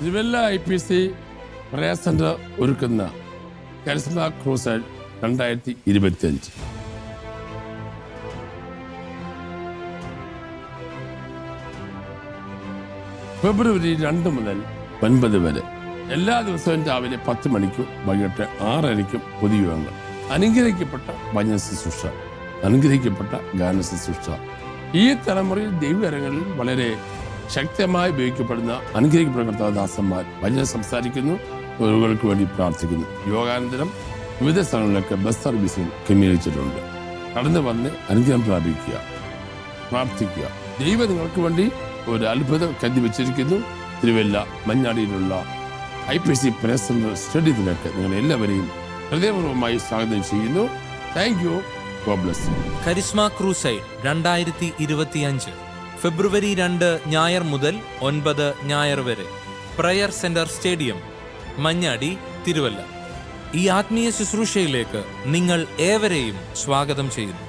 Thiruvalla I P C prayer centre Charisma crusade crusade രണ്ടായിരത്തി ഇരുപത്തിയഞ്ച്. ഫെബ്രുവരി രണ്ട് മുതൽ ഒൻപത് വരെ. എല്ലാ ദിവസവും രാവിലെ പത്ത് മണിക്കും വൈകിട്ട് ആറരയ്ക്കും പൊതുയോഗങ്ങൾ. അനുഗ്രഹിക്കപ്പെട്ട ഭജന ശുശ്രൂഷ. അനുഗ്രഹിക്കപ്പെട്ട ഗാന ശുശ്രൂഷ. ഈ തലമുറയിൽ ദൈവരങ്ങളിൽ വളരെ ശക്തമായി ഉപയോഗിക്കപ്പെടുന്ന അനുഗ്രഹിക്കപ്പെടുന്ന കർത്താദാസന്മാർ ഭജന സംസാരിക്കുന്നു രോഗികൾക്ക് വേണ്ടി പ്രാർത്ഥിക്കുന്നു. യോഗാനന്തരം വിവിധ സ്ഥലങ്ങളിലൊക്കെ ബസ് സർവീസുകൾ ക്രമീകരിച്ചിട്ടുണ്ട്. കടന്നു വന്ന് അനുഗ്രഹം പ്രാപിക്കുക പ്രാർത്ഥിക്കുക. ദൈവം നിങ്ങൾക്ക് വേണ്ടി ഒരു അത്ഭുതം കരുതി വെച്ചിരിക്കുന്നു. തിരുവല്ല മഞ്ഞാടിയിലുള്ള ഐ പി സി പ്രസ് സ്റ്റഡിയത്തിലേക്ക് നിങ്ങൾ എല്ലാവരെയും ഹൃദയപൂർവമായി സ്വാഗതം ചെയ്യുന്നു. Thank you God bless charisma crusade രണ്ടായിരത്തി ഇരുപത്തിയഞ്ച്. ഫെബ്രുവരി രണ്ട് ഞായർ മുതൽ ഒൻപത് ഞായർ വരെ. Prayer centre stadium Manjadi Thiruvalla. ഈ ആത്മീയ ശുശ്രൂഷയിലേക്ക് നിങ്ങൾ ഏവരെയും സ്വാഗതം ചെയ്യുന്നു.